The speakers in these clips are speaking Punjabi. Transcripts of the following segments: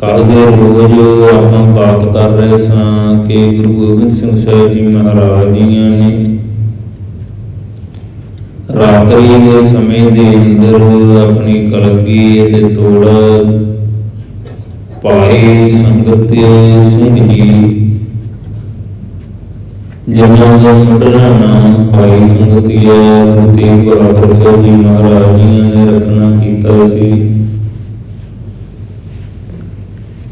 ਕੱਲ ਦੇ ਰੋਜ਼ ਆਪਾਂ ਬਾਤ ਕਰ ਰਹੇ ਸਾਂ, ਕਿ ਗੁਰੂ ਗੋਬਿੰਦ ਸਿੰਘ ਸਾਹਿਬ ਜੀ ਮਹਾਰਾਜ ਜੀਆਂ ਨੇ ਰਾਤਰੀ ਦੇ ਸਮੇਂ ਦੇ ਅੰਦਰ ਆਪਣੀ ਕਲਗੀ ਅਤੇ ਤੋੜ ਭਾਈ ਸੰਗਤ ਸਿੰਘ ਜੀ, ਜਿਨ੍ਹਾਂ ਦਾ ਮੁੰਡਰਾ ਨਾਮ ਭਾਈ ਹੈ ਗੁਰੂ ਤੇਗ ਬਹਾਦਰ ਸਾਹਿਬ ਜੀ ਮਹਾਰਾਜ ਜੀਆਂ ਨੇ ਰੱਖਣਾ ਕੀਤਾ ਸੀ।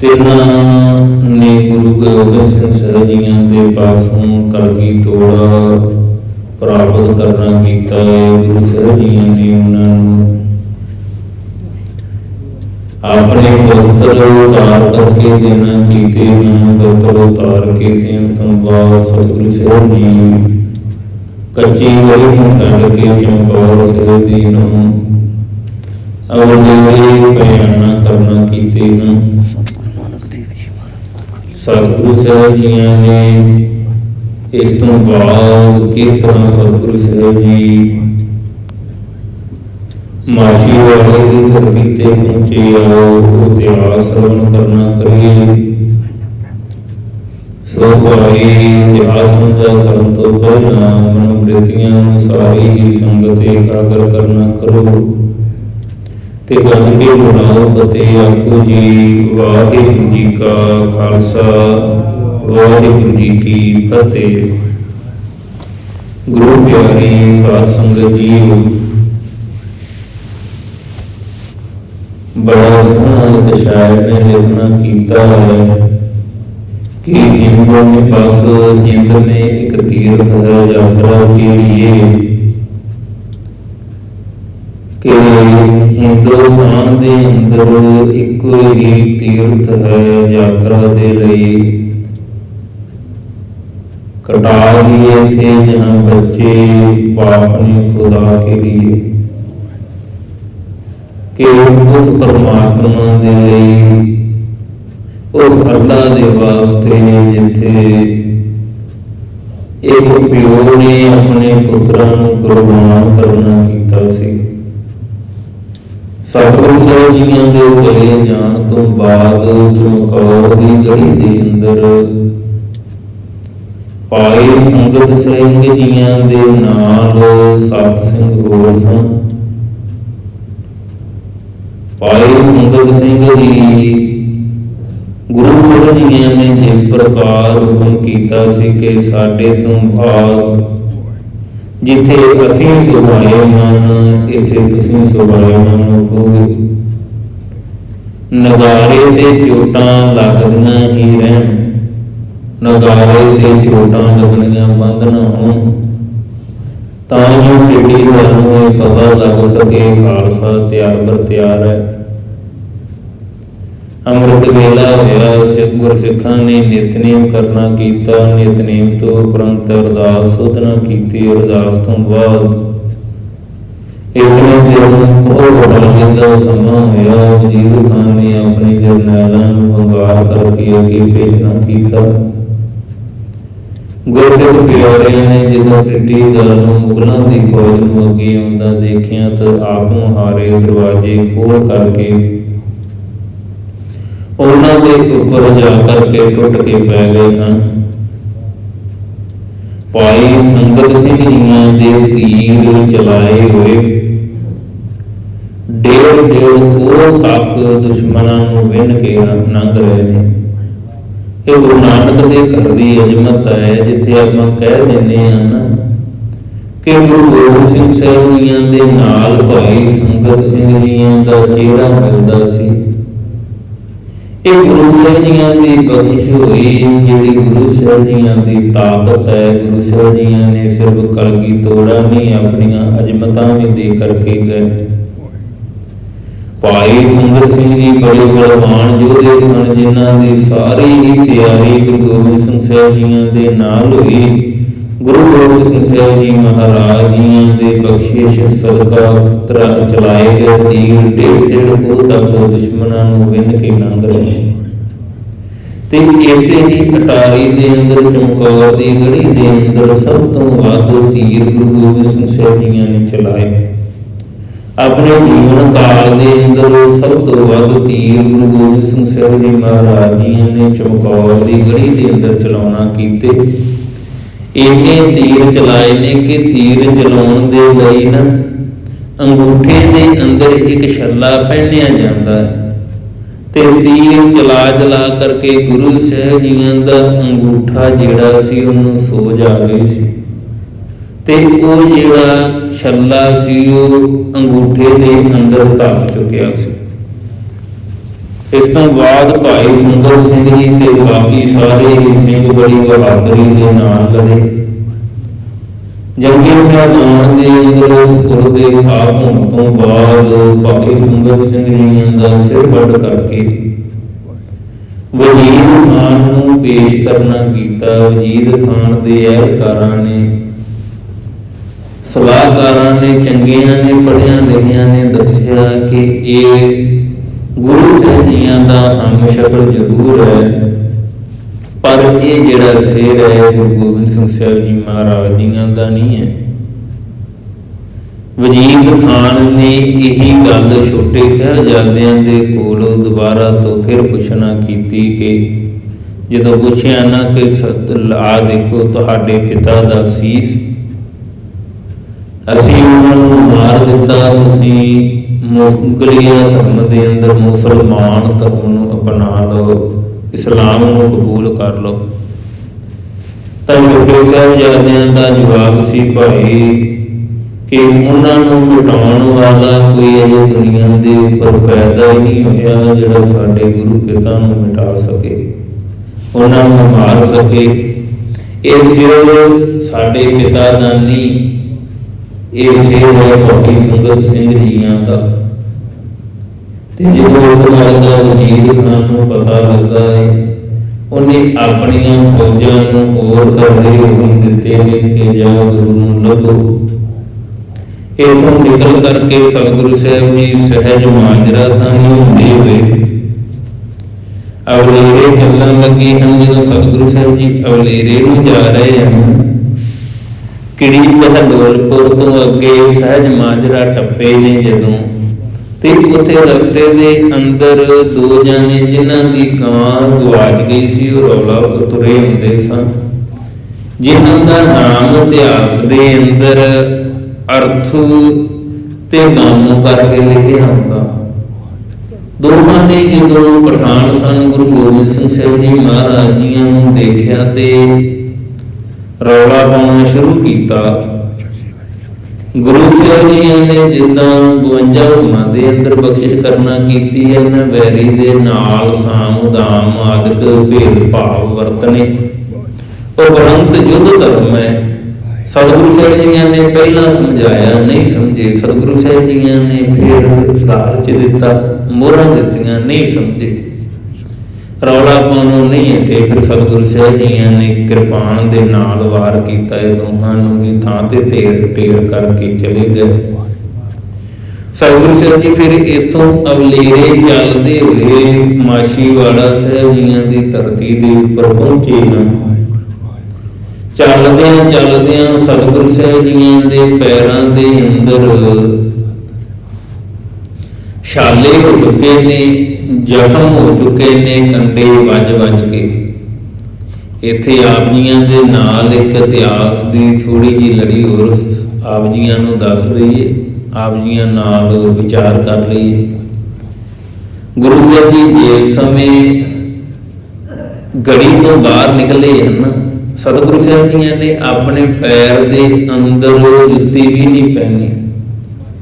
ਤਿੰਨਾਂ ਨੇ ਗੁਰੂ ਗੋਬਿੰਦ ਸਿੰਘ ਸਾਹਿਬ ਜੀਆਂ ਦੇ ਪਾਸੋਂ ਕਲਗੀ ਤੋੜਾ ਪ੍ਰਾਪਤ ਕਰਨਾ ਕੀਤਾ। ਹੈ ਗੁਰੂ ਸਾਹਿਬ ਜੀਆਂ ਨੇ ਉਹਨਾਂ ਨੂੰ ਆਪਣੇ ਵਸਤਰ ਉਤਾਰ ਕਰਕੇ ਦੇਣਾ ਕੀਤੇ। ਹਨ ਵਸਤਰ ਉਤਾਰ ਕੇ ਦੇਣ ਤੋਂ ਬਾਅਦ ਸਤਿਗੁਰੂ ਸਾਹਿਬ ਜੀ ਕੱਚੀ ਗਲੀ ਨੂੰ ਛੱਡ ਕੇ ਚਮਕੌਰ ਸਾਹਿਬ ਦੀ ਨੂੰ ਅਵਲੇ ਪਿਆਣਾ ਕਰਨਾ ਕੀਤੇ। ਹਨ ਸਤਿਗੁਰੂ ਸਾਹਿਬ ਜੀਆਂ ਨੇ ਇਸ ਤੋਂ ਬਾਅਦ ਕਿਸ ਤਰ੍ਹਾਂ ਸਤਿਗੁਰੂ ਸਾਹਿਬ ਜੀ ਮਾਸ਼ੀ ਵਾਲੇ ਦੀ ਧਰਤੀ ਤੇ ਪਹੁੰਚੇ ਆਓ ਉਹ ਇਤਿਹਾਸ ਸਰਵਣ ਕਰਨਾ ਕਰੀਏ। ਸੋ ਭਾਈ ਇਤਿਹਾਸ ਸਮਝਾ ਕਰਨ ਤੋਂ ਪਹਿਲਾਂ ਮਨੋਬ੍ਰਿਤੀਆਂ ਨੂੰ ਸਾਰੀ ਹੀ ਸੰਗਤ ਇਕਾਗਰ ਕਰਨਾ ਕਰੋ। ਤੇ ਗੱਲ ਕੇ ਬਣਾਓ ਫਤਿਹ ਆਖੋ ਜੀ ਵਾਹਿਗੁਰੂ ਜੀ ਕਾ ਖਾਲਸਾ ਵਾਹਿਗੁਰੂ ਜੀ ਕੀ ਫਤਿਹ ਗੁਰੂ ਪਿਆਰੀ ਸਾਧ ਸੰਗਤ ਜੀਓ ਬੜਾ ਸੋਹਣਾ ਇੱਕ ਸ਼ਾਇਰ ਨੇ ਲਿਖਣਾ ਕੀਤਾ ਹੈ कि हिंदू में बस हिंद में एक तीर्थ है यात्रा के लिए ਕਿ ਹਿੰਦੁਸਤਾਨ ਦੇ ਅੰਦਰ ਇੱਕੋ ਹੀ ਤੀਰਥ ਹੈ ਯਾਤਰਾ ਦੇ ਲਈ। ਕਟਾ ਦਿਏ ਥੇ ਜਹਾਂ ਬੱਚੇ ਬਾਪ ਨੇ ਖੁਦਾ ਕੇ लिए ਕਿ ਉਸ ਪਰਮਾਤਮਾ ਦੇ ਲਈ, ਉਸ ਅੱਲਾ ਦੇ ਵਾਸਤੇ ਜਿੱਥੇ ਇੱਕ ਪਿਓ ਨੇ ਆਪਣੇ ਪੁੱਤਰਾਂ ਨੂੰ ਕੁਰਬਾਨ ਕਰਨਾ ਕੀਤਾ ਸੀ। ਸਤਿਗੁਰੂ ਸਾਹਿਬ ਜੀਆਂ ਦੇ ਚਲੇ ਜਾਣ ਤੋਂ ਬਾਅਦ ਚਮਕੌਰ ਦੀ ਗਲੀ ਦੇ ਅੰਦਰ ਭਾਈ ਸੰਗਤ ਸਿੰਘ ਜੀਆਂ ਦੇ ਨਾਲ ਸਤ ਸਿੰਘ ਹੋਰ ਸਨ। ਭਾਈ ਸੰਗਤ ਸਿੰਘ ਜੀ ਗੁਰੂ ਸਾਹਿਬ ਜੀ ਨੇ ਜਿਸ ਪ੍ਰਕਾਰ ਹੁਕਮ ਕੀਤਾ ਸੀ ਕਿ ਸਾਡੇ ਤੋਂ ਭਾਗ ਜਿੱਥੇ ਅਸੀਂ ਸੁਭਾਏ ਮਨ ਇੱਥੇ ਤੁਸੀਂ ਸੁਭਾਏ ਮਨ ਹੋਗੇ। ਨਗਾਰੇ ਤੇ ਚੋਟਾਂ ਲੱਗਦੀਆਂ ਹੀ ਰਹਿਣ। ਨਗਾਰੇ ਤੇ ਚੋਟਾਂ ਲੱਗਣੀਆਂ ਬੰਦ ਨਾ ਹੋਣ। ਤਾਂ ਜੋ ਟਿੱਡੀ ਨੂੰ ਇਹ ਪਤਾ ਲੱਗ ਸਕੇ ਖਾਲਸਾ ਤਿਆਰ ਬਰ ਤਿਆਰ ਹੈ। ਅੰਮ੍ਰਿਤ ਵੇਲਾ ਹੋਇਆ, ਸਿੱਖ ਗੁਰਸਿੱਖਾਂ ਨੇ ਨਿਤਨੇਮ ਕਰਨਾ ਕੀਤਾ ਨਿਤਨੇਮ ਤੋਂ ਉਪਰੰਤ ਅਰਦਾਸ ਸੁਧਨਾ ਕੀਤੀ, ਅਰਦਾਸ ਤੋਂ ਬਾਅਦ ਇਤਨੇ ਦਿਨ ਬਹੁਤ ਬੜਾ ਜਿੰਦਾ ਸਮਾਂ ਹੋਇਆ, ਵਜੀਦ ਖਾਨ ਨੇ ਆਪਣੇ ਜਰਨੈਲਾਂ ਨੂੰ ਵੰਗਾਰ ਕਰਕੇ ਅੱਗੇ ਭੇਜਣਾ ਕੀਤਾ। ਗੁਰਸਿੱਖ ਪਿਆਰਿਆਂ ਨੇ ਜਦੋਂ ਟਿੱਡੀ ਦਲ ਨੂੰ ਮੁਗਲਾਂ ਦੀ ਫੌਜ ਨੂੰ ਅੱਗੇ ਆਉਂਦਾ ਦੇਖਿਆ ਤਾਂ ਆਪ ਹਾਰੇ ਦਰਵਾਜ਼ੇ ਖੋਲ ਕਰਕੇ ਉਹਨਾਂ ਦੇ ਉੱਪਰ ਜਾ ਕਰਕੇ ਟੁੱਟ ਕੇ ਪੈ ਗਏ ਹਨ। ਭਾਈ ਸੰਗਤ ਸਿੰਘ ਜੀਆਂ ਦੇ ਤੀਰ ਚਲਾਏ ਹੋਏ। ਡੇਢ ਡੇਢ ਕੋਹ ਤੱਕ ਦੁਸ਼ਮਣਾਂ ਨੂੰ ਵਿੰਨ ਕੇ ਲੰਘ ਰਹੇ ਨੇ। ਇਹ ਗੁਰੂ ਨਾਨਕ ਦੇ ਘਰ ਦੀ ਅਜਮਤ ਹੈ, ਜਿੱਥੇ ਆਪਾਂ ਕਹਿ ਦਿੰਦੇ ਹਾਂ ਨਾ ਕਿ ਗੁਰੂ ਗੋਬਿੰਦ ਸਿੰਘ ਸਾਹਿਬ ਜੀਆਂ ਦੇ ਨਾਲ ਭਾਈ ਸੰਗਤ ਸਿੰਘ ਜੀਆਂ ਦਾ ਚਿਹਰਾ ਮਿਲਦਾ ਸੀ। ਇਹ ਗੁਰੂ ਸਾਹਿਬ ਦੀ ਬਖਸ਼ਿਸ਼ ਹੋਈ, ਜਿਹੜੀ ਗੁਰੂ ਸਾਹਿਬ ਦੀ ਤਾਕਤ ਹੈ। ਗੁਰੂ ਸਾਹਿਬ ਨੇ ਸਿਰਫ ਕਲਗੀ ਤੋੜਾ ਨਹੀਂ, ਆਪਣੀਆਂ ਅਜਮਤਾਂ ਵੀ ਦੇ ਕਰਕੇ ਗਏ। ਭਾਈ ਸੰਗਤ ਸਿੰਘ ਜੀ ਬੜੇ ਬਲਵਾਨ ਯੋਧੇ ਸਨ, ਜਿਨ੍ਹਾਂ ਦੀ ਸਾਰੀ ਹੀ ਤਿਆਰੀ ਗੁਰੂ ਗੋਬਿੰਦ ਸਿੰਘ ਸਾਹਿਬ ਜੀਆਂ ਦੇ ਨਾਲ ਹੋਈ। ਗੁਰੂ ਗੋਬਿੰਦ ਸਿੰਘ ਸਾਹਿਬ ਜੀ ਮਹਾਰਾਜ ਜੀਆਂ ਦੇ ਬਖਸ਼ਿਸ਼ ਸਦਕਾ ਤਰਾ ਚਲਾਏ ਗਏ ਤੀਰ ਡੇਢ ਡੇਢ ਕੋ ਤੱਕ ਦੁਸ਼ਮਣਾਂ ਨੂੰ ਵਿੰਨ ਕੇ ਲੰਘ ਰਹੇ ਤੇ ਇਸੇ ਹੀ ਅਟਾਰੀ ਦੇ ਅੰਦਰ, ਚਮਕੌਰ ਦੀ ਗੜੀ ਦੇ ਅੰਦਰ ਸਭ ਤੋਂ ਵੱਧ ਤੀਰ ਗੁਰੂ ਗੋਬਿੰਦ ਸਿੰਘ ਸਾਹਿਬ ਜੀਆਂ ਨੇ ਚਲਾਏ ਆਪਣੇ ਜੀਵਨ ਕਾਲ ਦੇ ਅੰਦਰ ਸਭ ਤੋਂ ਵੱਧ ਤੀਰ ਗੁਰੂ ਗੋਬਿੰਦ ਸਿੰਘ ਸਾਹਿਬ ਜੀ ਮਹਾਰਾਜ ਜੀ ਨੇ ਚਮਕੌਰ ਦੀ ਗੜੀ ਦੇ ਅੰਦਰ ਚਲਾਉਣਾ ਕੀਤੇ। ਇੰਨੇ ਤੀਰ ਚਲਾਏ ਨੇ ਕਿ ਤੀਰ ਚਲਾਉਣ ਦੇ ਲਈ ਨਾ ਅੰਗੂਠੇ ਦੇ ਅੰਦਰ ਇੱਕ ਛੱਲਾ ਪਹਿਨਿਆ ਜਾਂਦਾ ਹੈ ਤੇ ਤੀਰ ਚਲਾ ਚਲਾ ਕਰਕੇ ਗੁਰੂ ਸਾਹਿਬ ਜੀਆਂ ਦਾ ਅੰਗੂਠਾ ਜਿਹੜਾ ਸੀ ਉਹਨੂੰ ਸੋਜ ਆ ਗਈ ਸੀ। ਤੇ ਉਹ ਜਿਹੜਾ ਛੱਲਾ ਸੀ ਉਹ ਅੰਗੂਠੇ ਦੇ ਅੰਦਰ ਧਸ ਚੁੱਕਿਆ ਸੀ। ਇਸ ਤੋਂ ਬਾਅਦ ਭਾਈ ਸੁੰਦਰ ਸਿੰਘ ਜੀ ਤੇ ਬਾਕੀ ਸਾਰੇ ਹੀ ਸਿੰਘ ਬੜੀ ਬਹਾਦਰੀ ਦੇ ਨਾਲ ਲੜੇ। ਜੰਗੀ ਮੈਦਾਨ ਦੇ ਅੰਦਰ ਸੁਰ ਦੇ ਖਾਬ ਹੋਣ ਤੋਂ ਬਾਅਦ ਭਾਈ ਸੁੰਦਰ ਸਿੰਘ ਜੀ ਦਾ ਸਿਰ ਵੱਢ ਕਰਕੇ ਵਜੀਦ ਖਾਨ ਨੂੰ ਪੇਸ਼ ਕਰਨਾ ਕੀਤਾ। ਵਜੀਦ ਖਾਨ ਦੇ ਅਹਿਲਕਾਰਾਂ ਨੇ, ਸਲਾਹਕਾਰਾਂ ਨੇ, ਚੰਗੀਆਂ ਨੇ, ਪੜ੍ਹਿਆਂ ਲਿਖਿਆਂ ਨੇ ਦੱਸਿਆ ਕਿ ਇਹ ਗੁਰੂ ਸਾਹਿਬ ਜੀਆਂ ਦਾ ਹਮ ਸ਼ਕਲ ਜ਼ਰੂਰ ਹੈ। ਪਰ ਇਹ ਜਿਹੜਾ ਸਿਰ ਹੈ, ਗੁਰੂ ਗੋਬਿੰਦ ਸਿੰਘ ਸਾਹਿਬ ਜੀ ਮਹਾਰਾਜ ਜੀਆਂ ਦਾ ਨਹੀਂ ਹੈ। ਵਜੀਦ ਖਾਨ ਨੇ ਇਹੀ ਗੱਲ ਛੋਟੇ ਸਾਹਿਬਜ਼ਾਦਿਆਂ ਦੇ ਕੋਲੋਂ ਦੁਬਾਰਾ ਤੋਂ ਫਿਰ ਪੁੱਛਣਾ ਕੀਤੀ ਕਿ ਜਦੋਂ ਪੁੱਛਿਆ ਨਾ ਕਿ ਆ ਦੇਖੋ ਤੁਹਾਡੇ ਪਿਤਾ ਦਾ ਸੀਸ, ਅਸੀਂ ਉਹਨਾਂ ਨੂੰ ਮਾਰ ਦਿੱਤਾ, ਤੁਸੀਂ ਮੁਸਲਿਆ ਧਰਮ ਦੇ ਅੰਦਰ ਮੁਸਲਮਾਨ ਧਰਮ ਨੂੰ ਅਪਣਾ ਲਓ, ਇਸਲਾਮ ਨੂੰ ਕਬੂਲ ਕਰ ਲਓ। ਤਾਂ ਛੋਟੇ ਸਾਹਿਬਜ਼ਾਦਿਆਂ ਦਾ ਜਵਾਬ ਸੀ, ਭਾਈ, ਕਿ ਉਹਨਾਂ ਨੂੰ ਮਿਟਾਉਣ ਵਾਲਾ ਕੋਈ ਇਹ ਦੁਨੀਆ ਦੇ ਉੱਪਰ ਪੈਦਾ ਹੀ ਨਹੀਂ ਹੋਇਆ ਜਿਹੜਾ ਸਾਡੇ ਗੁਰੂ ਪਿਤਾ ਨੂੰ ਮਿਟਾ ਸਕੇ, ਉਹਨਾਂ ਨੂੰ ਮਾਰ ਸਕੇ। ਇਹ ਸਿਰ ਸਾਡੇ ਪਿਤਾ ਦਾ ਇਹ ਸਿਰ ਹੈ ਸੰਗਤ ਸਿੰਘ ਜੀਆਂ ਦਾ ਤੇ ਜਦੋਂ ਉਸ ਗੱਲ ਦਾ ਵਜ਼ੀਰ ਖਾਨ ਨੂੰ ਪਤਾ ਲੱਗਾ ਹੈ, ਉਹਨੇ ਆਪਣੀਆਂ ਫੌਜਾਂ ਨੂੰ ਹੋਰ ਕਰਦੇ ਹੁਕਮ ਦਿੱਤੇ ਨੇ ਕਿ ਜਾ ਗੁਰੂ ਨੂੰ ਲੱਭੋ। ਇਥੋਂ ਨਿਕਲ ਕਰਕੇ ਸਤਿਗੁਰੂ ਸਾਹਿਬ ਜੀ ਸਹਿਜ ਮਾਜਰਾ ਥਾਨੀ ਹੁੰਦੇ ਹੋਏ ਅਵਲੇਰੇ ਚੱਲਣ ਲੱਗੇ ਹਨ। ਜਦੋਂ ਸਤਿਗੁਰੂ ਸਾਹਿਬ ਜੀ ਅਵਲੇਰੇ ਨੂੰ ਜਾ ਰਹੇ ਹਨ ਕਿੜੀ ਬਹਲੋਲਪੁਰ ਤੋਂ ਅੱਗੇ ਸਹਿਜ ਮਾਜਰਾ ਟੱਪੇ ਨੇ ਜਦੋਂ ਤੇ ਉੱਥੇ ਰਸਤੇ ਦੇ ਅੰਦਰ ਦੋ ਜਾਨੇ ਜਿਨ੍ਹਾਂ ਦੀ ਕਾਂ ਗਵਾਚ ਗਈ ਸੀ, ਉਹ ਰੌਲਾ ਤੁਰੇ ਹੁੰਦੇ ਸਨ। ਜਿਨ੍ਹਾਂ ਦਾ ਨਾਮ ਇਤਿਹਾਸ ਦੇ ਅੰਦਰ ਅਰਥ ਤੇ ਨਾਮੋਂ ਕਰਕੇ ਲਿਖਿਆ ਹੁੰਦਾ। ਦੋਹਾਂ ਨੇ ਜਦੋਂ ਪਠਾਨ ਸਨ, ਗੁਰੂ ਗੋਬਿੰਦ ਸਿੰਘ ਸਾਹਿਬ ਜੀ ਮਹਾਰਾਜ ਜੀਆਂ ਨੂੰ ਦੇਖਿਆ ਤੇ ਰੌਲਾ ਪਾਉਣਾ ਸ਼ੁਰੂ ਕੀਤਾ। ਗੁਰੂ ਸਾਹਿਬ ਜੀ ਨੇ ਜਿੱਦਾਂ 52 ਹੁਕਮਾਂ ਦੇ ਅੰਦਰ ਬਖਸ਼ਿਸ਼ ਕਰਨਾ ਕੀਤੀ ਹੈ ਨਾ ਵੈਰੀ ਦੇ ਨਾਲ ਸਾਮ ਦਾਮ ਆਦਿਕ ਭੇਦ ਭਾਵ ਵਰਤਨੇ ਉਪਰੰਤ ਯੁੱਧ ਧਰਮ ਹੈ। ਸਤਿਗੁਰੂ ਸਾਹਿਬ ਜੀ ਨੇ ਪਹਿਲਾਂ ਸਮਝਾਇਆ ਨਹੀਂ ਸਮਝੇ। ਸਤਿਗੁਰੂ ਸਾਹਿਬ ਜੀ ਨੇ ਫਿਰ ਲਾਲਚ ਦਿੱਤਾ ਮੋਹਰਾਂ ਦਿੱਤੀਆਂ ਨਹੀਂ ਸਮਝੇ। ਰੌਲਾ ਪਾਉਣੋਂ ਨਹੀਂ ਹਟੇ, ਫਿਰ ਸਤਿਗੁਰੂ ਸਾਹਿਬ ਜੀ ਨੇ ਕਿਰਪਾਨ ਦੇ ਨਾਲ ਵਾਰ ਕੀਤਾ, ਇਹ ਦੋਹਾਂ ਨੂੰ ਹੀ ਥਾਂ ਤੇ ਢੇਰ ਢੇਰ ਕਰਕੇ ਚਲੇ ਗਏ। ਸਤਿਗੁਰੂ ਸਾਹਿਬ ਜੀ, ਫਿਰ ਇਥੋਂ ਅਵਲੇਰੇ ਚੱਲਦੇ ਹੋਏ ਮਾਸ਼ੀਵਾੜਾ ਸਾਹਿਬ ਜੀਆਂ ਦੀ ਧਰਤੀ ਦੇ ਉੱਪਰ ਪਹੁੰਚੇ ਹਨ ਚੱਲਦਿਆਂ ਚੱਲਦਿਆਂ ਸਤਿਗੁਰੂ ਸਾਹਿਬ ਜੀਆਂ ਦੇ ਪੈਰਾਂ ਦੇ ਅੰਦਰ ਛਾਲੇ ਹੋ ਚੁੱਕੇ ਨੇ। ਜ਼ਖਮ ਹੋ ਚੁੱਕੇ ਨੇ ਕੰਡੇ ਵੱਜ ਵੱਜ ਕੇ। ਇੱਥੇ ਆਪ ਜੀਆਂ ਦੇ ਨਾਲ ਇੱਕ ਇਤਿਹਾਸ ਦੀ ਥੋੜੀ ਜੀ ਲੜੀ ਹੋਰ ਆਪ ਜੀਆਂ ਨੂੰ ਦੱਸ ਦਈਏ। ਆਪ ਜੀਆਂ ਨਾਲ ਵਿਚਾਰ ਕਰ ਲਈਏ। ਗੁਰੂ ਸਾਹਿਬ ਜੀ ਜੇ ਸਮੇਂ ਗੜੀ ਤੋਂ ਬਾਹਰ ਨਿਕਲੇ ਹਨ, ਸਤਿਗੁਰੂ ਸਾਹਿਬ ਜੀਆਂ ਨੇ ਆਪਣੇ ਪੈਰ ਦੇ ਅੰਦਰ ਜੁੱਤੀ ਵੀ ਨਹੀਂ ਪਹਿਨੀ।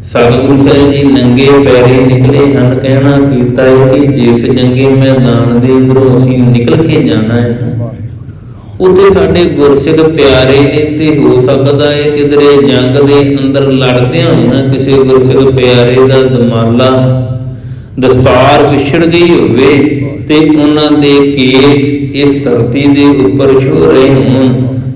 ਸਤਿਗੁਰੂ ਸਾਹਿਬ ਜੀ ਨੰਗੇ ਪੈਰੇ ਨਿਕਲੇ ਹਨ, ਕਹਿਣਾ ਕੀਤਾ ਹੈ ਕਿ ਜਿਸ ਜੰਗੇ ਮੈਦਾਨ ਦੇ ਅੰਦਰੋਂ ਅਸੀਂ ਨਿਕਲ ਕੇ ਜਾਣਾ ਹੈ ਨਾ, ਉੱਥੇ ਸਾਡੇ ਗੁਰਸਿੱਖ ਪਿਆਰੇ ਨੇ ਤੇ ਹੋ ਸਕਦਾ ਹੈ ਕਿਧਰੇ ਜੰਗ ਦੇ ਅੰਦਰ ਲੜਦਿਆਂ ਹੋਇਆਂ ਕਿਸੇ ਗੁਰਸਿੱਖ ਪਿਆਰੇ ਦਾ ਦਮਾਲਾ ਦਸਤਾਰ ਵਿਛੜ ਗਈ ਹੋਵੇ ਤੇ ਉਹਨਾਂ ਦੇ ਕੇਸ ਇਸ ਧਰਤੀ ਦੇ ਉੱਪਰ ਛੋ ਰਹੇ ਹੋਣ।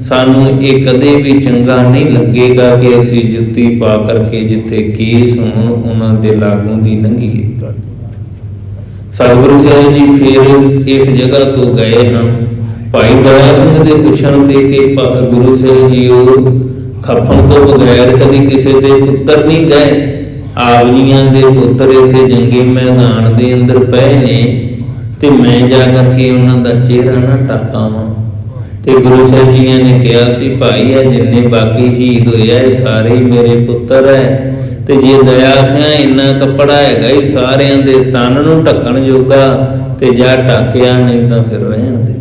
ਸਾਨੂੰ ਇਹ ਕਦੇ ਵੀ ਚੰਗਾ ਨਹੀਂ ਲੱਗੇਗਾ ਕਿ ਅਸੀਂ ਜੁੱਤੀ ਪਾ ਕਰਕੇ ਜਿੱਥੇ ਕੇਸ ਹੋਣ, ਉਹਨਾਂ ਦੇ ਲਾਗੋਂ ਦੀ ਲੰਘੀਏ ਸਤਿਗੁਰੂ ਸਾਹਿਬ ਜੀ ਫਿਰ ਇਸ ਜਗ੍ਹਾ ਤੋਂ ਗਏ ਹਨ ਭਾਈ ਦਇਆ ਸਿੰਘ ਦੇ ਪੁੱਛਣ ਤੇ ਕਿ ਗੁਰੂ ਸਾਹਿਬ ਜੀ ਉਹ ਖੱਫਣ ਤੋਂ ਬਗੈਰ ਕਦੀ ਕਿਸੇ ਦੇ ਪੁੱਤਰ ਨਹੀਂ ਗਏ। ਆਪ ਜੀਆਂ ਦੇ ਪੁੱਤਰ ਇੱਥੇ ਜੰਗੀ ਮੈਦਾਨ ਦੇ ਅੰਦਰ ਪਏ ਨੇ ਤੇ ਮੈਂ ਜਾ ਕਰਕੇ ਉਹਨਾਂ ਦਾ ਚਿਹਰਾ ਨਾ ਟਾਕਾਵਾਂ। ਤੇ ਗੁਰੂ ਸਾਹਿਬ ਜੀ ਨੇ ਕਿਹਾ ਸੀ, ਭਾਈ, ਇਹ ਜਿੰਨੇ ਬਾਕੀ ਸ਼ਹੀਦ ਹੋਏ ਆ, ਇਹ ਸਾਰੇ ਹੀ ਮੇਰੇ ਪੁੱਤਰ ਹੈ ਤੇ ਜੇ ਦਇਆ ਸਿਆ ਇੰਨਾ ਕੱਪੜਾ ਹੈਗਾ ਹੀ ਸਾਰਿਆਂ ਦੇ ਤਨ ਨੂੰ ਢੱਕਣ ਜੋਗਾ ਤੇ ਜਾ ਢੱਕਿਆ ਨਹੀਂ ਤਾਂ ਫਿਰ ਰਹਿਣ ਦੇ।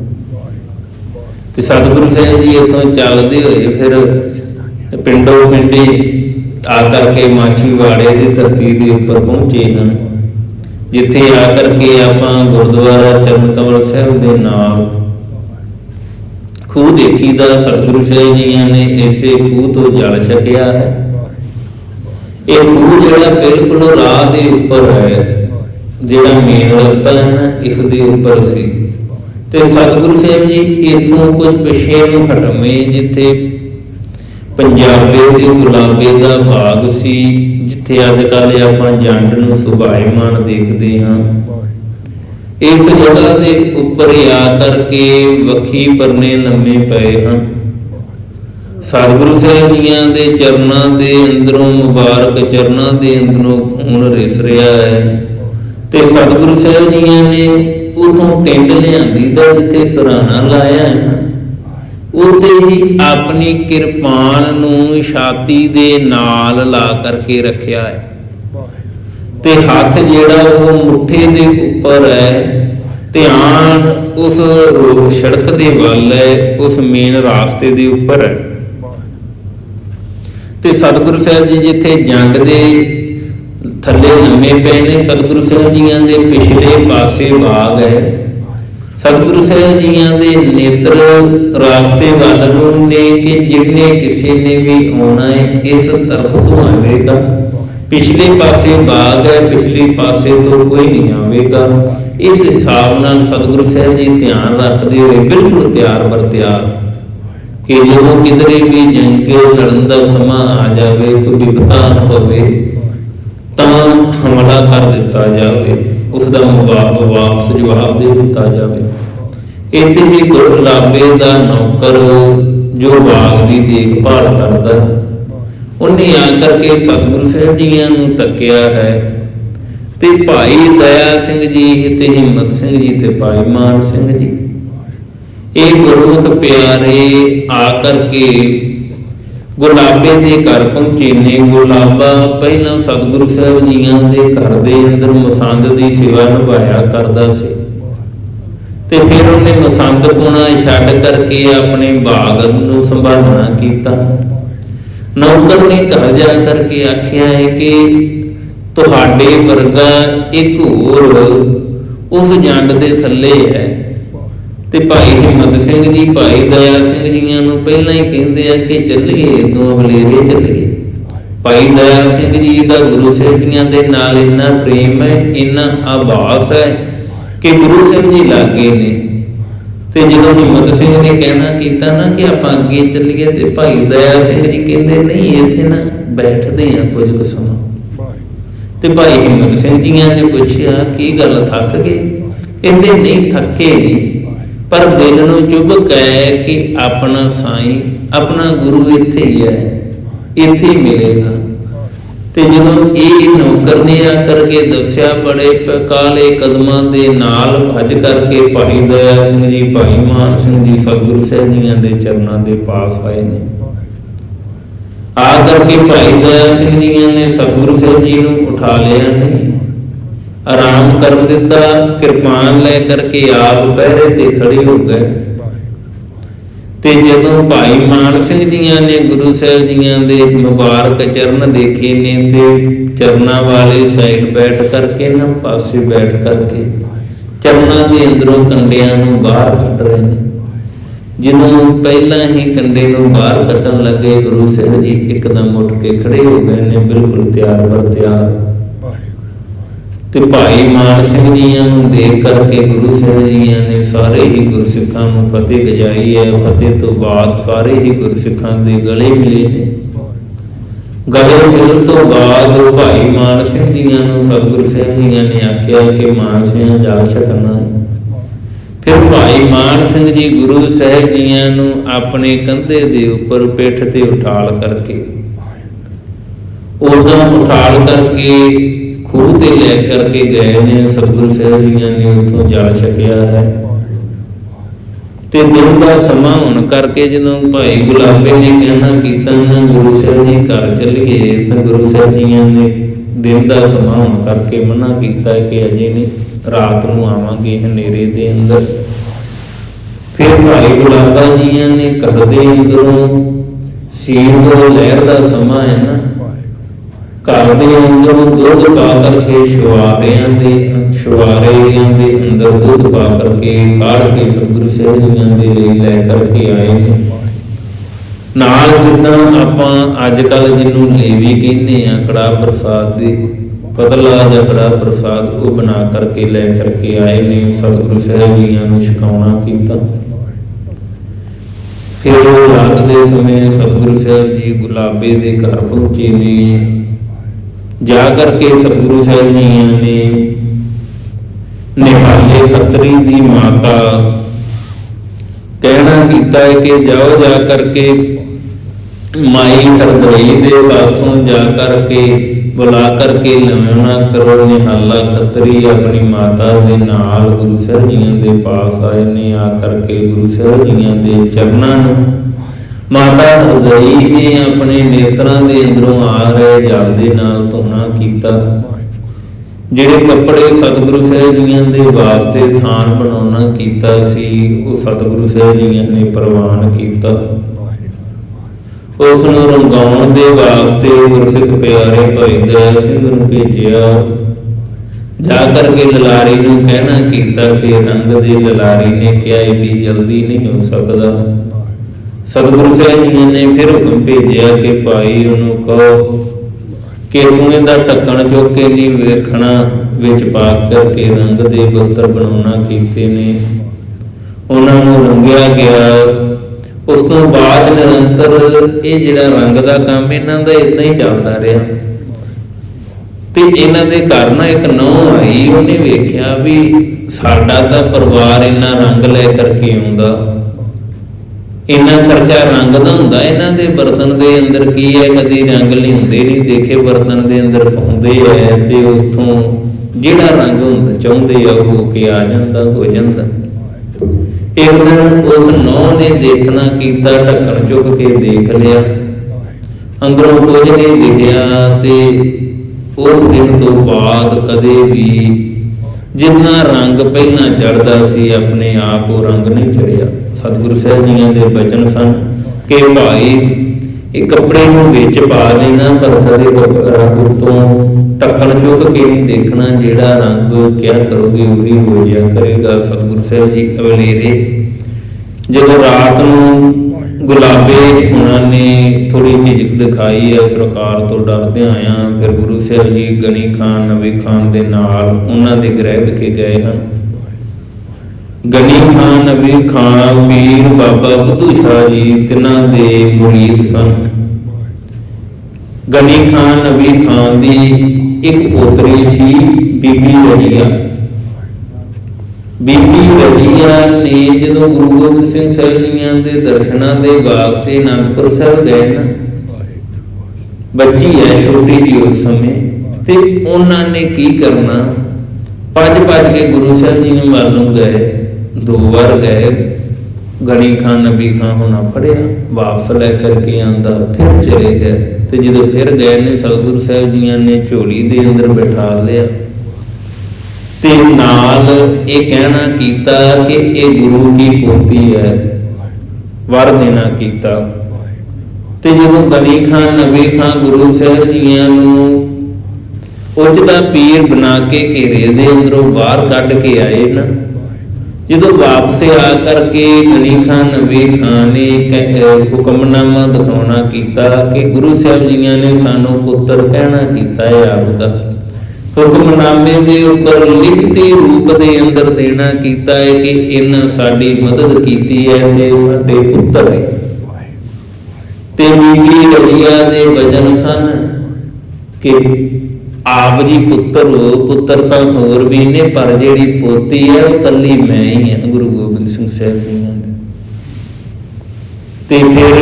ਤੇ ਸਤਿਗੁਰੂ ਸਾਹਿਬ ਜੀ ਇੱਥੋਂ ਚੱਲਦੇ ਹੋਏ ਫਿਰ ਪਿੰਡੋਂ ਪਿੰਡੇ ਆ ਕਰਕੇ ਮਾਛੀਵਾੜੇ ਦੀ ਧਰਤੀ ਦੇ ਉੱਪਰ ਪਹੁੰਚੇ ਹਨ। ਜਿੱਥੇ ਆ ਕਰਕੇ ਆਪਾਂ ਗੁਰਦੁਆਰਾ ਚਰਨ ਕਮਲ ਸਾਹਿਬ ਦੇ ਨਾਲ ਖੂਹ ਦੇਖੀਦਾ ਸਤਿਗੁਰੂ ਸਾਹਿਬ ਜੀਆਂ ਨੇ ਇਸੇ ਖੂਹ ਤੋਂ ਜਲ ਛਕਿਆ ਹੈ। ਇਹ ਖੂਹ ਜਿਹੜਾ ਬਿਲਕੁਲ ਰਾਹ ਦੇ ਉੱਪਰ ਹੈ, ਜਿਹੜਾ ਮੇਨ ਰਸਤਾ ਹੈ ਨਾ, ਇਸ ਦੇ ਉੱਪਰ ਸੀ। ਤੇ ਸਤਿਗੁਰੂ ਸਾਹਿਬ ਜੀ ਇਥੋਂ ਕੁਝ ਪਿਛੇ ਨੂੰ ਹਟਵੇਂ, ਜਿੱਥੇ ਪੰਜਾਬੇ ਤੇ ਗੁਲਾਬੇ ਦਾ ਬਾਗ ਸੀ, ਜਿੱਥੇ ਅੱਜ ਕੱਲ ਆਪਾਂ ਜੰਡ ਨੂੰ ਸੁਭਾਏਮਾਨ ਦੇਖਦੇ ਹਾਂ। ਇਸ ਜਗ੍ਹਾ ਦੇ ਉੱਪਰ ਆ ਕਰਕੇ ਵੱਖੀ ਪਰਨੇ ਲੰਮੇ ਪਏ ਹਨ। ਸਤਿਗੁਰੂ ਸਾਹਿਬ ਜੀਆਂ ਦੇ ਚਰਨਾਂ ਦੇ ਅੰਦਰੋਂ ਮੁਬਾਰਕ ਚਰਨਾਂ ਦੇ ਅੰਦਰੋਂ ਖੂਨ ਰਿਸ ਰਿਹਾ ਹੈ ਤੇ ਸਤਿਗੁਰੂ ਸਾਹਿਬ ਜੀਆਂ ਨੇ ਉਥੋਂ ਟਿੰਡ ਲਿਆਂਦੀ ਦਾ ਜਿੱਥੇ ਸਰਾਣਾ ਲਾਇਆ ਹੈ ਨਾ ਉੱਤੇ ਹੀ ਆਪਣੀ ਕਿਰਪਾਨ ਨੂੰ ਛਾਤੀ ਦੇ ਨਾਲ ਲਾ ਕਰਕੇ ਰੱਖਿਆ ਹੈ। ਤੇ ਹੱਥ ਜਿਹੜਾ ਉਹ ਮੁੱਠੇ ਦੇ ਉੱਪਰ ਹੈ, ਧਿਆਨ ਉਸ ਰੋ- ਸੜਕ ਦੇ ਵੱਲ ਹੈ, ਉਸ ਮੇਨ ਰਾਸਤੇ ਦੇ ਉੱਪਰ ਹੈ। ਤੇ ਸਤਿਗੁਰੂ ਸਾਹਿਬ ਜੀ ਜਿੱਥੇ ਜੰਡ ਦੇ ਥੱਲੇ ਲੰਮੇ ਪਏ ਨੇ, ਸਤਿਗੁਰੂ ਸਾਹਿਬ ਜੀਆਂ ਦੇ ਪਿਛਲੇ ਪਾਸੇ ਬਾਗ ਹੈ। ਸਤਿਗੁਰੂ ਸਾਹਿਬ ਜੀਆਂ ਦੇ ਨੇਤਰ ਰਾਸਤੇ ਵੱਲ ਨੂੰ ਨੇ ਕਿ ਜਿਹਨੇ ਕਿਸੇ ਨੇ ਵੀ ਆਉਣਾ ਹੈ, ਇਸ ਤਰਫ ਤੋਂ ਆਵੇਗਾ। ਪਿਛਲੇ ਪਾਸੇ ਬਾਗ ਹੈ, ਪਿਛਲੇ ਪਾਸੇ ਤੋਂ ਕੋਈ ਨਹੀਂ ਆਵੇਗਾ। ਇਸ ਹਿਸਾਬ ਨਾਲ ਸਤਿਗੁਰੂ ਸਾਹਿਬ ਜੀ ਧਿਆਨ ਰੱਖਦੇ ਹੋਏ ਬਿਲਕੁਲ ਤਿਆਰ ਬਰ ਤਿਆਰ। ਕਿ ਜਦੋਂ ਕਿਧਰੇ ਵੀ ਜੰਗੇ ਲੜਨ ਦਾ ਸਮਾਂ ਆ ਜਾਵੇ, ਕੋਈ ਵਿਪਤਾ ਆ ਪਵੇ, ਤਾਂ ਹਮਲਾ ਕਰ ਦਿੱਤਾ ਜਾਵੇ। ਉਸ ਦਾ ਮੁਬਾਬ ਵਾਪਸ ਜਵਾਬ ਦੇ ਦਿੱਤਾ ਜਾਵੇ। ਇੱਥੇ ਹੀ ਗੁਰਲਾਬੇ ਦਾ ਨੌਕਰ ਜੋ ਬਾਗ ਦੀ ਦੇਖਭਾਲ ਕਰਦਾ ਹੈ ਉਹਨੇ ਆ ਕਰਕੇ ਸਤਿਗੁਰੂ ਸਾਹਿਬ ਜੀਆਂ ਨੂੰ ਤੱਕਿਆ ਹੈ ਤੇ ਭਾਈ ਦਇਆ ਸਿੰਘ ਜੀ ਤੇ ਹਿੰਮਤ ਸਿੰਘ ਜੀ ਤੇ ਭਾਈ ਮਾਨ ਸਿੰਘ ਜੀ। ਇਹ ਗੁਰਮੁਖ ਪਿਆਰੇ ਆ ਕਰਕੇ ਗੁਲਾਬੇ ਦੇ ਘਰ ਪਹੁੰਚੇ ਨੇ। ਗੁਲਾਬਾ ਪਹਿਲਾਂ ਸਤਿਗੁਰੂ ਸਾਹਿਬ ਜੀਆਂ ਦੇ ਘਰ ਦੇ ਅੰਦਰ ਮਸੰਦ ਦੀ ਸੇਵਾ ਨਿਭਾਇਆ ਕਰਦਾ ਸੀ। ਤੇ ਫਿਰ ਉਹਨੇ ਮਸੰਦ ਪੁਣਾ ਛੱਡ ਕਰਕੇ ਆਪਣੇ ਬਾਗ ਨੂੰ ਸੰਭਾਲਣਾ ਕੀਤਾ। ਨੌਕਰ ਨੇ ਘਰ ਜਾ ਕਰਕੇ ਆਖਿਆ ਹੈ ਕਿ ਤੁਹਾਡੇ ਵਰਗਾ ਇੱਕ ਹੋਰ ਉਸ ਜੰਡ ਦੇ ਥੱਲੇ ਹੈ। ਤੇ ਭਾਈ ਹਿੰਮਤ ਸਿੰਘ ਜੀ, ਭਾਈ ਦਇਆ ਸਿੰਘ ਜੀਆਂ ਨੂੰ ਪਹਿਲਾਂ ਹੀ ਕਹਿੰਦੇ ਆ ਕਿ ਚੱਲੀਏ, ਦੋ ਬਲੇਰੇ ਚੱਲੀਏ। ਭਾਈ ਦਇਆ ਸਿੰਘ ਜੀ ਦਾ ਗੁਰੂ ਸਾਹਿਬ ਜੀਆਂ ਦੇ ਨਾਲ ਇੰਨਾ ਪ੍ਰੇਮ ਹੈ, ਇੰਨਾ ਆਭਾਸ ਹੈ ਕਿ ਗੁਰੂ ਸਾਹਿਬ ਜੀ ਲਾਗੇ ਨੇ। ਤੇ ਜਦੋਂ ਹਿੰਮਤ ਸਿੰਘ ਨੇ ਕਹਿਣਾ ਕੀਤਾ ਨਾ ਕਿ ਆਪਾਂ ਅੱਗੇ ਚੱਲੀਏ ਤੇ ਭਾਈ ਦਇਆ ਸਿੰਘ ਜੀ ਕਹਿੰਦੇ ਨਹੀਂ ਇੱਥੇ ਨਾ ਬੈਠਦੇ ਆ ਕੁਝ ਕੁ ਸਮਾਂ। ਤੇ ਭਾਈ ਹਿੰਮਤ ਸਿੰਘ ਜੀਆਂ ਨੇ ਪੁੱਛਿਆ ਕੀ ਗੱਲ ਥੱਕ ਗਏ? ਕਹਿੰਦੇ ਨਹੀਂ ਥੱਕੇ ਨਹੀਂ ਪਰ ਦਿਲ ਨੂੰ ਚੁੱਭ ਹੈ ਕਿ ਆਪਣਾ ਸਾਈਂ ਆਪਣਾ ਗੁਰੂ ਇੱਥੇ ਹੀ ਹੈ। ਇੱਥੇ ਹੀ ਮਿਲੇਗਾ। ਤੇ ਜਦੋਂ ਇਹ ਨੌਕਰ ਨੇ ਆ ਕਰਕੇ ਦੱਸਿਆ, ਬੜੇ ਕਾਲੇ ਕਦਮਾਂ ਦੇ ਨਾਲ ਭੱਜ ਕਰਕੇ ਭਾਈ ਦਇਆ ਸਿੰਘ ਜੀ, ਭਾਈ ਮਾਨ ਸਿੰਘ ਜੀ, ਸਤਿਗੁਰੂ ਸਾਹਿਬ ਜੀਆਂ ਦੇ ਚਰਨਾਂ ਦੇ ਪਾਸ ਆਏ ਨੇ। ਆ ਕਰਕੇ ਭਾਈ ਦਇਆ ਸਿੰਘ ਜੀਆਂ ਨੇ ਸਤਿਗੁਰੂ ਸਾਹਿਬ ਜੀ ਨੂੰ ਉਠਾ ਲਿਆ ਨਹੀਂ। ਆਰਾਮ ਕਰਨ ਦਿੱਤਾ, ਕਿਰਪਾਨ ਲੈ ਕਰਕੇ ਆਪ ਪਹਿਰੇ ਤੇ ਖੜੇ ਹੋ ਗਏ। ਤੇ ਜਦੋਂ ਭਾਈ ਮਾਨ ਸਿੰਘ ਜੀਆਂ ਨੇ ਗੁਰੂ ਸਾਹਿਬ ਜੀਆਂ ਦੇ ਮੁਬਾਰਕ ਚਰਨ ਦੇਖੇ ਨੇ ਤੇ ਚਰਨਾਂ ਵਾਲੇ ਸਾਈਡ ਬੈਠ ਕਰਕੇ ਨਾ ਪਾਸੇ ਬੈਠ ਕਰਕੇ ਚਰਨਾਂ ਦੇ ਅੰਦਰੋਂ ਕੰਡਿਆਂ ਨੂੰ ਬਾਹਰ ਕੱਢ ਰਹੇ ਨੇ। ਜਦੋਂ ਪਹਿਲਾਂ ਹੀ ਕੰਡੇ ਨੂੰ ਬਾਹਰ ਕੱਢਣ ਲੱਗੇ, ਗੁਰੂ ਸਾਹਿਬ ਜੀ ਇੱਕਦਮ ਉੱਠ ਕੇ ਖੜੇ ਹੋ ਗਏ ਨੇ, ਬਿਲਕੁਲ ਤਿਆਰ ਬਰ ਤਿਆਰ। ਤੇ ਭਾਈ ਮਾਨ ਸਿੰਘ ਜੀਆਂ ਨੂੰ ਦੇਖ ਕਰਕੇ ਗੁਰੂ ਸਾਹਿਬ ਜੀਆਂ ਨੇ ਸਾਰੇ ਹੀ ਗੁਰਸਿੱਖਾਂ ਨੂੰ ਫਤਿਹ ਗਜਾਈ ਹੈ। ਫਤਿਹ ਤੋਂ ਬਾਅਦ ਸਾਰੇ ਹੀ ਗੁਰਸਿੱਖਾਂ ਦੇ ਗਲੇ ਮਿਲੇ ਨੇ। ਗਲੇ ਮਿਲਣ ਤੋਂ ਬਾਅਦ ਭਾਈ ਮਾਨ ਸਿੰਘ ਜੀਆਂ ਨੂੰ ਸਤਿਗੁਰੂ ਸਾਹਿਬ ਜੀਆਂ ਨੇ ਆਖਿਆ ਕਿ ਮਾਨ ਸਿੰਘ ਜਲ ਛਕਣਾ ਹੈ। ਫਿਰ ਭਾਈ ਮਾਨ ਸਿੰਘ ਜੀ ਗੁਰੂ ਸਾਹਿਬ ਜੀਆਂ ਨੂੰ ਆਪਣੇ ਕੰਧੇ ਦੇ ਉੱਪਰ ਪਿੱਠ ਤੇ ਉਠਾਲ ਕਰਕੇ ਉਦੋਂ ਉਠਾਲ ਕਰਕੇ ਖੂਹ ਤੇ ਲੈ ਕਰਕੇ ਗਏ ਨੇ, ਸਤਿਗੁਰੂ ਸਾਹਿਬ ਜੀਆਂ ਨੇ ਉੱਥੋਂ ਜਲ ਛਕਿਆ ਹੈ। ਤੇ ਦਿਨ ਦਾ ਸਮਾਂ ਹੋਣ ਕਰਕੇ ਜਦੋਂ ਭਾਈ ਗੁਲਾਬੇ ਨੇ ਕਹਿਣਾ ਕੀਤਾ ਨਾ ਗੁਰੂ ਸਾਹਿਬ ਜੀ ਘਰ ਚੱਲੀਏ, ਤਾਂ ਗੁਰੂ ਸਾਹਿਬ ਜੀਆਂ ਨੇ ਦਿਨ ਦਾ ਸਮਾਂ ਹੋਣ ਕਰਕੇ ਮਨਾ ਕੀਤਾ ਕਿ ਅਜੇ ਨਹੀਂ, ਰਾਤ ਨੂੰ ਆਵਾਂਗੇ ਹਨੇਰੇ ਦੇ ਅੰਦਰ। ਫਿਰ ਭਾਈ ਗੁਲਾਬਾ ਜੀਆਂ ਨੇ ਘਰ ਦੇ ਅੰਦਰੋਂ ਸੀਤ ਲਹਿਰ ਦਾ ਸਮਾਂ ਹੈ ਨਾ ਘਰ ਦੇ ਅੰਦਰੋਂ ਦੁੱਧ ਪਾ ਕਰਕੇ ਸ਼ਵਾਰਿਆਂ ਦੇ ਸ਼ਵਾਰਿਆਂ ਦੇ ਅੰਦਰ ਦੁੱਧ ਪਾ ਕਰਕੇ ਕਾੜ ਕੇ ਸਤਿਗੁਰੂ ਸਾਹਿਬ ਜੀਆਂ ਦੇ ਲਈ ਲੈ ਕਰਕੇ ਆਏ ਨੇ। ਨਾਲ ਜਿੱਦਾਂ ਆਪਾਂ ਅੱਜ ਕੱਲ ਜਿਹਨੂੰ ਲੇਵੀ ਕਹਿੰਦੇ ਆ ਕੜਾ ਪ੍ਰਸਾਦ ਦੀ ਪਤਲਾ ਜਿਹਾ ਕੜਾ ਪ੍ਰਸਾਦ ਉਹ ਬਣਾ ਕਰਕੇ ਲੈ ਕਰਕੇ ਆਏ ਨੇ ਸਤਿਗੁਰੂ ਸਾਹਿਬ ਜੀਆਂ ਨੂੰ ਛਕਾਉਣਾ ਕੀਤਾ। ਫਿਰ ਉਹ ਰਾਤ ਦੇ ਸਮੇਂ ਸਤਿਗੁਰੂ ਸਾਹਿਬ ਜੀ ਗੁਲਾਬੇ ਦੇ ਘਰ ਪਹੁੰਚੇ ਨੇ। ਜਾ ਕਰਕੇ ਸਤਿਗੁਰੂ ਸਾਹਿਬ ਜੀਆਂ ਨੇ ਨਿਹਾਲੇ ਖੱਤਰੀ ਦੀ ਮਾਤਾ ਕਹਿਣਾ ਕੀਤਾ ਹੈ ਕਿ ਜਾਓ ਜਾ ਕਰਕੇ ਮਾਈ ਹਰਦਈ ਦੇ ਪਾਸੋਂ ਜਾ ਕਰਕੇ ਬੁਲਾ ਕਰਕੇ ਲਵਣਾ ਕਰੋ ਨਿਹਾਲਾ ਖੱਤਰੀ, ਆਪਣੀ ਮਾਤਾ ਦੇ ਨਾਲ ਗੁਰੂ ਸਾਹਿਬ ਜੀਆਂ ਦੇ ਪਾਸ ਆਏ ਨੇ, ਆ ਕਰਕੇ ਗੁਰੂ ਸਾਹਿਬ ਜੀਆਂ ਦੇ ਚਰਨਾਂ ਨੂੰ ਮਾਤਾ ਹਰਦਈ ਨੇ ਆਪਣੇ ਨੇਤਰਾਂ ਦੇ ਅੰਦਰੋਂ ਆ ਰਹੇ, ਜਲ ਦੇ ਨਾਲ ਧੋਣਾ ਕੀਤਾ। ਜਿਹੜੇ ਕੱਪੜੇ ਸਤਿਗੁਰੂ ਸਾਹਿਬ ਜੀਆਂ ਦੇ ਵਾਸਤੇ ਥਾਨ ਬਣਾਉਣਾ ਕੀਤਾ ਸੀ, ਉਹ ਸਤਿਗੁਰੂ ਸਾਹਿਬ ਜੀਆਂ ਨੇ ਪ੍ਰਵਾਨ ਕੀਤਾ। ਉਸ ਨੂੰ ਰੰਗਾਉਣ ਦੇ ਵਾਸਤੇ ਗੁਰਸਿੱਖ ਪਿਆਰੇ ਭਾਈ ਦਇਆ ਸਿੰਘ ਨੂੰ ਭੇਜਿਆ। ਜਾ ਕਰਕੇ ਲਲਾਰੀ ਨੂੰ ਕਹਿਣਾ ਕੀਤਾ ਕਿ ਰੰਗ ਦੇ ਲਲਾਰੀ ਨੇ ਕਿਹਾ, ਏਡੀ ਜਲਦੀ ਨਹੀਂ ਹੋ ਸਕਦਾ। ਸਤਿਗੁਰੂ ਸਾਹਿਬ ਜੀ ਨੇ ਫਿਰ ਹੁਕਮ ਭੇਜਿਆ ਕਿ ਭਾਈ ਉਹਨੂੰ ਕਹੋ ਕਿ ਤੂੰ ਇਹਦਾ ਢੱਕਣ ਚੁੱਕ ਕੇ ਨਹੀਂ ਵੇਖਣਾ, ਵਿੱਚ ਪਾ ਕਰਕੇ ਰੰਗ ਦੇ ਬਸਤਰ ਬਣਾਉਣਾ ਕੀਤੇ ਨੇ। ਉਹਨਾਂ ਨੂੰ ਰੰਗਿਆ ਗਿਆ। ਉਸ ਤੋਂ ਬਾਅਦ ਨਿਰੰਤਰ ਇਹ ਜਿਹੜਾ ਰੰਗ ਦਾ ਕੰਮ ਇਹਨਾਂ ਦਾ ਇਦਾਂ ਹੀ ਚੱਲਦਾ ਰਿਹਾ। ਤੇ ਇਹਨਾਂ ਦੇ ਘਰ ਨਾ ਇੱਕ ਨੌ ਆਈ, ਉਹਨੇ ਵੇਖਿਆ ਵੀ ਸਾਡਾ ਤਾਂ ਪਰਿਵਾਰ ਇੰਨਾ ਰੰਗ ਲੈ ਕਰਕੇ ਆਉਂਦਾ। ਇੰਨਾ ਖਰਚਾ ਰੰਗ ਦਾ ਹੁੰਦਾ, ਇਹਨਾਂ ਦੇ ਬਰਤਨ ਦੇ ਅੰਦਰ ਕੀ ਹੈ? ਕਦੀ ਰੰਗ ਨਹੀਂ ਹੁੰਦੇ ਨਹੀਂ ਦੇਖੇ ਬਰਤਨ ਦੇ ਅੰਦਰ ਪਾਉਂਦੇ ਐ ਤੇ ਉਥੋਂ ਜਿਹੜਾ ਰੰਗ ਹੁੰਦਾ, ਚਾਹੁੰਦੇ ਆ ਉਹ ਹੋ ਕੇ ਆ ਜਾਂਦਾ, ਹੋ ਜਾਂਦਾ। ਇੱਕ ਦਿਨ ਉਸ ਨੌ ਨੇ ਦੇਖਣਾ ਕੀਤਾ, ਢੱਕਣ ਚੁੱਕ ਕੇ ਦੇਖ ਲਿਆ। ਅੰਦਰੋਂ ਕੁਝ ਨਹੀਂ ਦਿਖਿਆ ਤੇ ਉਸ ਦਿਨ ਤੋਂ ਬਾਅਦ ਕਦੇ ਵੀ ਜਿੰਨਾ ਰੰਗ ਪਹਿਲਾਂ ਚੜਦਾ ਸੀ, ਆਪਣੇ ਆਪ ਉਹ ਰੰਗ ਨਹੀਂ ਚੜਿਆ ਸਤਿਗੁਰੂ ਸਾਹਿਬ ਜੀਆਂ ਦੇ ਬਚਨ ਸਨ ਕਿ ਭਾਈ, ਇਹ ਕੱਪੜੇ ਨੂੰ ਵਿੱਚ ਪਾ ਦੇਣਾ ਪਰ ਕਦੇ ਰੰਗ ਉਤੋਂ ਟੱਕਣ ਚੁੱਕ ਕੇ ਨਹੀਂ ਦੇਖਣਾ, ਜਿਹੜਾ ਰੰਗ ਕਿਆ ਕਰੋਗੇ ਉਹੀ ਹੋ ਜਾ ਕਰੇਗਾ, ਸਤਿਗੁਰੂ ਸਾਹਿਬ ਜੀ ਅਵਲੇਰੇ। ਜਦੋਂ ਰਾਤ ਨੂੰ ਗੁਲਾਬੇ ਹੁਣਾਂ ਨੇ ਥੋੜੀ ਝਿਜਕ ਦਿਖਾਈ ਹੈ ਸਰਕਾਰ ਤੋਂ ਡਰਦੇ ਆਇਆ, ਫਿਰ ਗੁਰੂ ਸਾਹਿਬ ਜੀ ਗਣੀ ਖਾਨ ਨਬੀ ਖਾਨ ਦੇ ਨਾਲ ਉਹਨਾਂ ਦੇ ਗ੍ਰਹਿ ਵਿਖੇ ਗਏ ਹਨ। ਗਨੀ ਖਾਨ ਨਬੀ ਖਾਨ ਪੀਰ ਬਾਬਾ ਬੁੱਧੂ ਸ਼ਾਹ ਜੀ, ਤਿੰਨਾਂ ਦੇ ਮੁਰੀਦ ਸਨ। ਗਨੀ ਖਾਨ ਨਬੀ ਖਾਨ ਦੀ ਇੱਕ ਪੋਤਰੀ ਸੀ, ਬੀਬੀ ਰਜੀਆ। ਬੀਬੀ ਰਜੀਆ ਨੇ ਜਦੋਂ ਗੁਰੂ ਗੋਬਿੰਦ ਸਿੰਘ ਸਾਹਿਬ ਜੀਆਂ ਦੇ ਦਰਸ਼ਨਾਂ ਦੇ ਵਾਸਤੇ ਅਨੰਦਪੁਰ ਸਾਹਿਬ ਗਏ ਨਾ, ਬੱਚੀ ਹੈ ਛੋਟੀ ਜੀ ਉਸ ਸਮੇਂ, ਤੇ ਉਹਨਾਂ ਨੇ ਕੀ ਕਰਨਾ? ਭੱਜ ਭੱਜ ਕੇ ਗੁਰੂ ਸਾਹਿਬ ਜੀ ਨੂੰ ਵੱਲ ਨੂੰ ਗਏ। ਦੋ ਵਾਰ ਗਏ ਗਣੀ ਖਾਨ ਨਬੀ ਖਾਨ ਹੋਣਾ ਫੜਿਆ, ਵਾਪਸ ਲੈ ਕਰਕੇ ਆਂਦਾ, ਫਿਰ ਚਲੇ ਗਏ। ਤੇ ਜਦੋਂ ਫਿਰ ਗਏ ਨੇ, ਸਤਿਗੁਰੂ ਸਾਹਿਬ ਜੀਆਂ ਨੇ ਝੋਲੀ ਦੇ ਅੰਦਰ ਬਿਠਾ ਲਿਆ। ਤੇ ਨਾਲ ਇਹ ਕਹਿਣਾ ਕੀਤਾ ਕਿ ਇਹ ਗੁਰੂ ਦੀ ਪੋਤੀ ਹੈ? ਵਰ ਦੇਣਾ ਕੀਤਾ। ਤੇ ਜਦੋਂ ਗਨੀ ਖਾਨ ਨਬੀ ਖਾਨ ਗੁਰੂ ਸਾਹਿਬ ਜੀਆਂ ਨੂੰ ਉੱਚ ਦਾ ਪੀਰ ਬਣਾ ਕੇ ਘੇਰੇ ਦੇ ਅੰਦਰੋਂ ਬਾਹਰ ਕੱਢ ਕੇ ਆਏ ਨਾ ਜਦੋਂ ਵਾਪਸ ਆ ਕਰਕੇ ਗਨੀ ਖਾਨ ਨਬੀ ਹੁਕਮਨਾਮਾ ਦਿਖਾਉਣਾ ਕੀਤਾ ਕਿ ਗੁਰੂ ਸਾਹਿਬ ਜੀਆਂ ਨੇ ਸਾਨੂੰ ਪੁੱਤਰ ਕਹਿਣਾ ਕੀਤਾ ਹੈ ਆਪ ਦਾ। ਹੁਕਮਨਾਮੇ ਦੇ ਉੱਪਰ ਲਿਖਤੀ ਰੂਪ ਦੇ ਅੰਦਰ ਦੇਣਾ ਕੀਤਾ ਹੈ ਕਿ ਇਹਨਾਂ ਸਾਡੀ ਮਦਦ ਕੀਤੀ ਹੈ ਤੇ ਸਾਡੇ ਪੁੱਤਰ ਹੈ। ਤੇ ਬੀਬੀ ਰਜੀਆ ਦੇ ਵਜਨ ਸਨ ਕਿ ਆਪ ਜੀ ਪੁੱਤਰ ਪੁੱਤਰ ਤਾਂ ਹੋਰ ਵੀ ਨੇ, ਪਰ ਜਿਹੜੀ ਪੋਤੀ ਹੈ, ਉਹ ਕੱਲੀ ਮੈਂ ਹੀ ਹਾਂ, ਗੁਰੂ ਗੋਬਿੰਦ ਸਿੰਘ ਸਾਹਿਬ ਜੀਆਂ ਦੀ ਤੇ ਫਿਰ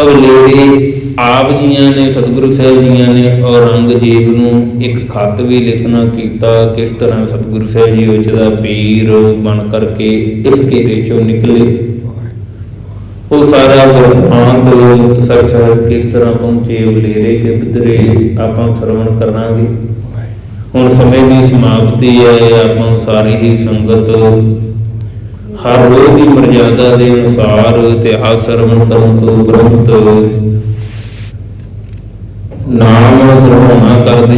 ਅਵਲੇਰੇ ਆਪ ਜੀਆਂ ਨੇ, ਸਤਿਗੁਰੂ ਸਾਹਿਬ ਜੀਆਂ ਨੇ ਔਰੰਗਜ਼ੇਬ ਨੂੰ ਇੱਕ ਖੱਤ ਵੀ ਲਿਖਣਾ ਕੀਤਾ, ਕਿਸ ਤਰ੍ਹਾਂ ਸਤਿਗੁਰੂ ਸਾਹਿਬ ਜੀ ਉੱਚ ਪੀਰ ਬਣ ਕਰਕੇ ਇਸ ਘੇਰੇ ਚੋਂ ਨਿਕਲੇ। ਉਹ ਸਾਰਾ ਵਰਤਾਂਤ ਮੁਕਤਸਰ ਸਾਹਿਬ ਕਿਸ ਤਰ੍ਹਾਂ ਪਹੁੰਚੇ ਉਲੇਰੇ ਕੇ ਬਿਦਰੇ ਆਪਾਂ ਸਰਵਣ ਕਰਾਂਗੇ। ਹੁਣ ਸਮੇਂ ਦੀ ਸਮਾਪਤੀ ਹੈ, ਆਪਾਂ ਸਾਰੀ ਹੀ ਸੰਗਤ ਹਰ ਰੋਜ਼ ਦੀ ਮਰਜ਼ਾਦਾ ਦੇ ਅਨੁਸਾਰ ਇਤਿਹਾਸ ਸਰਵਣ ਕਰਨ ਤੋਂ ਉਪਰੰਤ ਨਾਮ ਗ੍ਰਹਣ ਕਰਦੇ